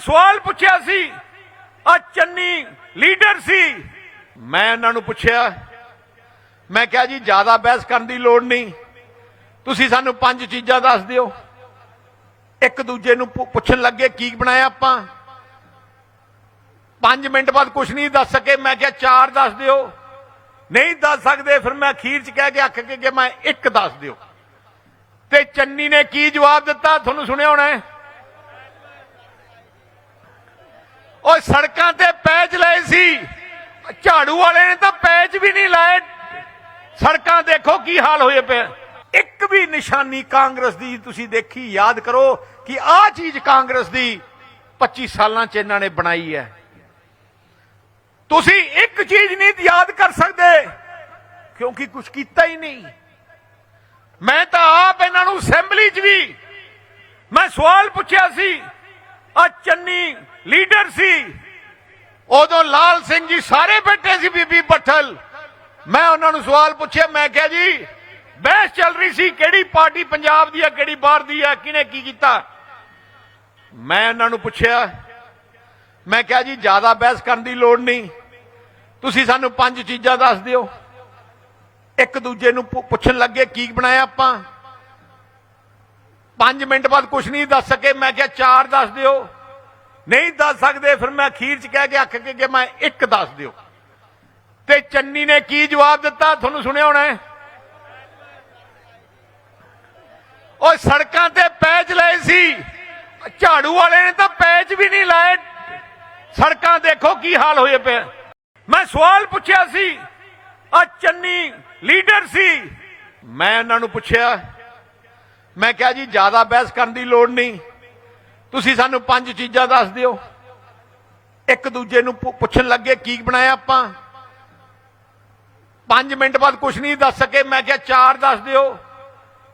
ਸਵਾਲ ਪੁੱਛਿਆ ਸੀ ਆ ਚੰਨੀ ਲੀਡਰ ਸੀ। ਮੈਂ ਉਹਨਾਂ ਨੂੰ ਪੁੱਛਿਆ, ਮੈਂ ਕਿਹਾ ਜੀ, ਜ਼ਿਆਦਾ ਬਹਿਸ ਕਰਨ ਦੀ ਲੋੜ ਨਹੀਂ। ਤੁਸੀਂ ਸਾਨੂੰ ਪੰਜ ਚੀਜ਼ਾਂ ਦੱਸ ਦਿਓ। ਇੱਕ ਦੂਜੇ ਨੂੰ ਪੁੱਛਣ ਲੱਗੇ ਕੀ ਬਣਾਇਆ ਆਪਾਂ। 5 ਮਿੰਟ ਬਾਅਦ ਕੁਝ ਨਹੀਂ ਦੱਸ ਸਕੇ, ਮੈਂ ਕਿਹਾ ਚਾਰ ਦੱਸ ਦਿਓ। ਨਹੀਂ ਦੱਸ ਸਕਦੇ, ਫਿਰ ਮੈਂ ਅਖੀਰ ਚ ਕਹਿ ਕੇ ਅੱਕ ਕੇ ਕਿ ਮੈਂ ਇੱਕ ਦੱਸ ਦਿਓ। ਤੇ ਚੰਨੀ ਨੇ ਕੀ ਜਵਾਬ ਦਿੱਤਾ, ਤੁਹਾਨੂੰ ਸੁਣਿਆ ਹੋਣਾ ਹੈ? ਉਹ ਸੜਕਾਂ ਤੇ ਪੈਚ ਲਏ ਸੀ। ਝਾੜੂ ਵਾਲੇ ਨੇ ਤਾਂ ਪੈਚ ਵੀ ਨਹੀਂ ਲਾਏ। ਸੜਕਾਂ ਦੇਖੋ ਕੀ ਹਾਲ ਹੋਏ ਪਏ। ਇੱਕ ਵੀ ਨਿਸ਼ਾਨੀ ਕਾਂਗਰਸ ਦੀ ਤੁਸੀਂ ਦੇਖੀ, ਯਾਦ ਕਰੋ ਕਿ ਆਹ ਚੀਜ਼ ਕਾਂਗਰਸ ਦੀ 25 ਸਾਲਾਂ ਚ ਇਹਨਾਂ ਨੇ ਬਣਾਈ ਹੈ। ਤੁਸੀਂ ਇੱਕ ਚੀਜ਼ ਨਹੀਂ ਯਾਦ ਕਰ ਸਕਦੇ, ਕਿਉਂਕਿ ਕੁਝ ਕੀਤਾ ਹੀ ਨਹੀਂ। ਮੈਂ ਤਾਂ ਆਪ ਇਹਨਾਂ ਨੂੰ ਅਸੈਂਬਲੀ 'ਚ ਵੀ ਮੈਂ ਸਵਾਲ ਪੁੱਛਿਆ ਸੀ ਆ ਚੰਨੀ ਲੀਡਰ ਸੀ। ਉਦੋਂ ਲਾਲ ਸਿੰਘ ਜੀ ਸਾਰੇ ਬੈਠੇ ਸੀ ਬੀਬੀ ਪੱਠਲ। ਮੈਂ ਉਹਨਾਂ ਨੂੰ ਸਵਾਲ ਪੁੱਛਿਆ, ਮੈਂ ਕਿਹਾ ਜੀ, ਬਹਿਸ ਚੱਲ ਰਹੀ ਸੀ, ਕਿਹੜੀ ਪਾਰਟੀ ਪੰਜਾਬ ਦੀ ਹੈ ਕਿਹੜੀ ਬਾਹਰ ਦੀ ਹੈ ਕਿਹਨੇ ਕੀ ਕੀਤਾ? ਮੈਂ ਉਹਨਾਂ ਨੂੰ ਪੁੱਛਿਆ, ਮੈਂ ਕਿਹਾ ਜੀ, ਜ਼ਿਆਦਾ ਬਹਿਸ ਕਰਨ ਦੀ ਲੋੜ ਨਹੀਂ। ਤੁਸੀਂ ਸਾਨੂੰ ਪੰਜ ਚੀਜ਼ਾਂ ਦੱਸ ਦਿਓ। ਇੱਕ ਦੂਜੇ ਨੂੰ ਪੁੱਛਣ ਲੱਗੇ, ਕੀ ਬਣਾਇਆ ਆਪਾਂ? 5 ਮਿੰਟ ਬਾਅਦ ਕੁਝ ਨਹੀਂ ਦੱਸ ਸਕੇ, ਮੈਂ ਕਿਹਾ ਚਾਰ ਦੱਸ ਦਿਓ। ਨਹੀਂ ਦੱਸ ਸਕਦੇ, ਫਿਰ ਮੈਂ ਅਖੀਰ ਚ ਕਹਿ ਕੇ ਅੱਕ ਕੇ ਕਿ ਮੈਂ ਇੱਕ ਦੱਸ ਦਿਓ। ਤੇ ਚੰਨੀ ਨੇ ਕੀ ਜਵਾਬ ਦਿੱਤਾ? ਤੁਹਾਨੂੰ ਸੁਣਿਆ ਹੋਣਾ ਹੈ? ਉਹ ਸੜਕਾਂ ਤੇ ਪੈਚ ਲਏ ਸੀ। ਝਾੜੂ ਵਾਲੇ ਨੇ ਤਾਂ ਪੈਚ ਵੀ ਨਹੀਂ ਲਾਏ। ਸੜਕਾਂ ਦੇਖੋ ਕੀ ਹਾਲ ਹੋਏ ਪਏ ਮੈਂ ਸਵਾਲ ਪੁੱਛਿਆ ਸੀ ਆ ਚੰਨੀ ਲੀਡਰ ਸੀ? ਮੈਂ ਉਹਨਾਂ ਨੂੰ ਪੁੱਛਿਆ, ਮੈਂ ਕਿਹਾ ਜੀ, ਜ਼ਿਆਦਾ ਬਹਿਸ ਕਰਨ ਦੀ ਲੋੜ ਨਹੀਂ। ਤੁਸੀਂ ਸਾਨੂੰ ਪੰਜ ਚੀਜ਼ਾਂ ਦੱਸ ਦਿਓ। ਇੱਕ ਦੂਜੇ ਨੂੰ ਪੁੱਛਣ ਲੱਗੇ ਕੀ ਬਣਾਇਆ ਆਪਾਂ। 5 ਮਿੰਟ ਬਾਅਦ ਕੁਝ ਨਹੀਂ ਦੱਸ ਸਕੇ, ਮੈਂ ਕਿਹਾ ਚਾਰ ਦੱਸ ਦਿਓ।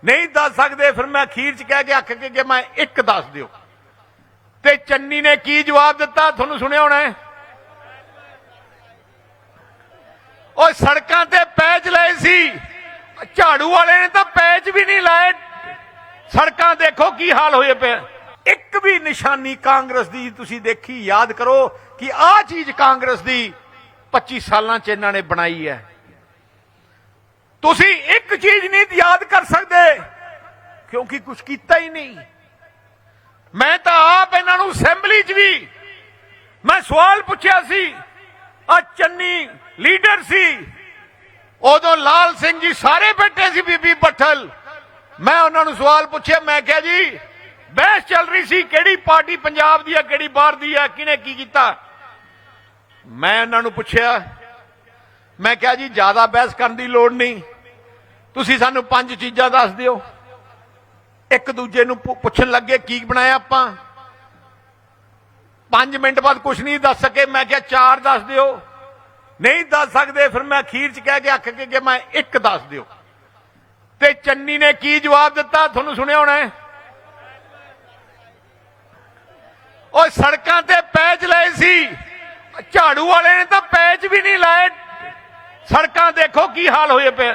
ਨਹੀਂ ਦੱਸ ਸਕਦੇ, ਫਿਰ ਮੈਂ ਅਖੀਰ ਚ ਕਹਿ ਕੇ ਅੱਕ ਕੇ ਕਿ ਮੈਂ ਇੱਕ ਦੱਸ ਦਿਓ। ਤੇ ਚੰਨੀ ਨੇ ਕੀ ਜਵਾਬ ਦਿੱਤਾ, ਤੁਹਾਨੂੰ ਸੁਣਿਆ ਹੋਣਾ ਹੈ? ਉਹ ਸੜਕਾਂ ਤੇ ਪੈਚ ਲਏ ਸੀ। ਝਾੜੂ ਵਾਲੇ ਨੇ ਤਾਂ ਪੈਚ ਵੀ ਨਹੀਂ ਲਾਏ। ਸੜਕਾਂ ਦੇਖੋ ਕੀ ਹਾਲ ਹੋਏ ਪਏ। ਇੱਕ ਵੀ ਨਿਸ਼ਾਨੀ ਕਾਂਗਰਸ ਦੀ ਤੁਸੀਂ ਦੇਖੀ, ਯਾਦ ਕਰੋ ਕਿ ਆਹ ਚੀਜ਼ ਕਾਂਗਰਸ ਦੀ 25 ਸਾਲਾਂ ਚ ਇਹਨਾਂ ਨੇ ਬਣਾਈ ਹੈ। ਤੁਸੀਂ ਇੱਕ ਚੀਜ਼ ਨਹੀਂ ਯਾਦ ਕਰ ਸਕਦੇ, ਕਿਉਂਕਿ ਕੁਝ ਕੀਤਾ ਹੀ ਨਹੀਂ। ਮੈਂ ਤਾਂ ਆਪ ਇਹਨਾਂ ਨੂੰ ਅਸੈਂਬਲੀ 'ਚ ਵੀ ਮੈਂ ਸਵਾਲ ਪੁੱਛਿਆ ਸੀ ਆ ਚੰਨੀ ਲੀਡਰ ਸੀ, ਉਦੋਂ ਲਾਲ ਸਿੰਘ ਜੀ ਸਾਰੇ ਬੈਠੇ ਸੀ ਬੀਬੀ ਪੱਠਲ। ਮੈਂ ਉਹਨਾਂ ਨੂੰ ਸਵਾਲ ਪੁੱਛਿਆ, ਮੈਂ ਕਿਹਾ ਜੀ ਬਹਿਸ ਚੱਲ ਰਹੀ ਸੀ, ਕਿਹੜੀ ਪਾਰਟੀ ਪੰਜਾਬ ਦੀ ਹੈ ਕਿਹੜੀ ਬਾਹਰ ਦੀ ਹੈ ਕਿਹਨੇ ਕੀ ਕੀਤਾ? ਮੈਂ ਉਹਨਾਂ ਨੂੰ ਪੁੱਛਿਆ, ਮੈਂ ਕਿਹਾ ਜੀ, ਜ਼ਿਆਦਾ ਬਹਿਸ ਕਰਨ ਦੀ ਲੋੜ ਨਹੀਂ। ਤੁਸੀਂ ਸਾਨੂੰ ਪੰਜ ਚੀਜ਼ਾਂ ਦੱਸ ਦਿਓ। ਇੱਕ ਦੂਜੇ ਨੂੰ ਪੁੱਛਣ ਲੱਗੇ, ਕੀ ਬਣਾਇਆ ਆਪਾਂ? 5 ਮਿੰਟ ਬਾਅਦ ਕੁਝ ਨਹੀਂ ਦੱਸ ਸਕੇ, ਮੈਂ ਕਿਹਾ ਚਾਰ ਦੱਸ ਦਿਓ। ਨਹੀਂ ਦੱਸ ਸਕਦੇ, ਫਿਰ ਮੈਂ ਅਖੀਰ ਚ ਕਹਿ ਕੇ ਅੱਕ ਕੇ, ਕਿ ਮੈਂ ਇੱਕ ਦੱਸ ਦਿਓ। ਤੇ ਚੰਨੀ ਨੇ ਕੀ ਜਵਾਬ ਦਿੱਤਾ? ਤੁਹਾਨੂੰ ਸੁਣਿਆ ਹੋਣਾ ਹੈ? ਉਹ ਸੜਕਾਂ ਤੇ ਪੈਚ ਲਏ ਸੀ। ਝਾੜੂ ਵਾਲੇ ਨੇ ਤਾਂ ਪੈਚ ਵੀ ਨਹੀਂ ਲਾਏ। ਸੜਕਾਂ ਦੇਖੋ ਕੀ ਹਾਲ ਹੋਏ ਪਏ।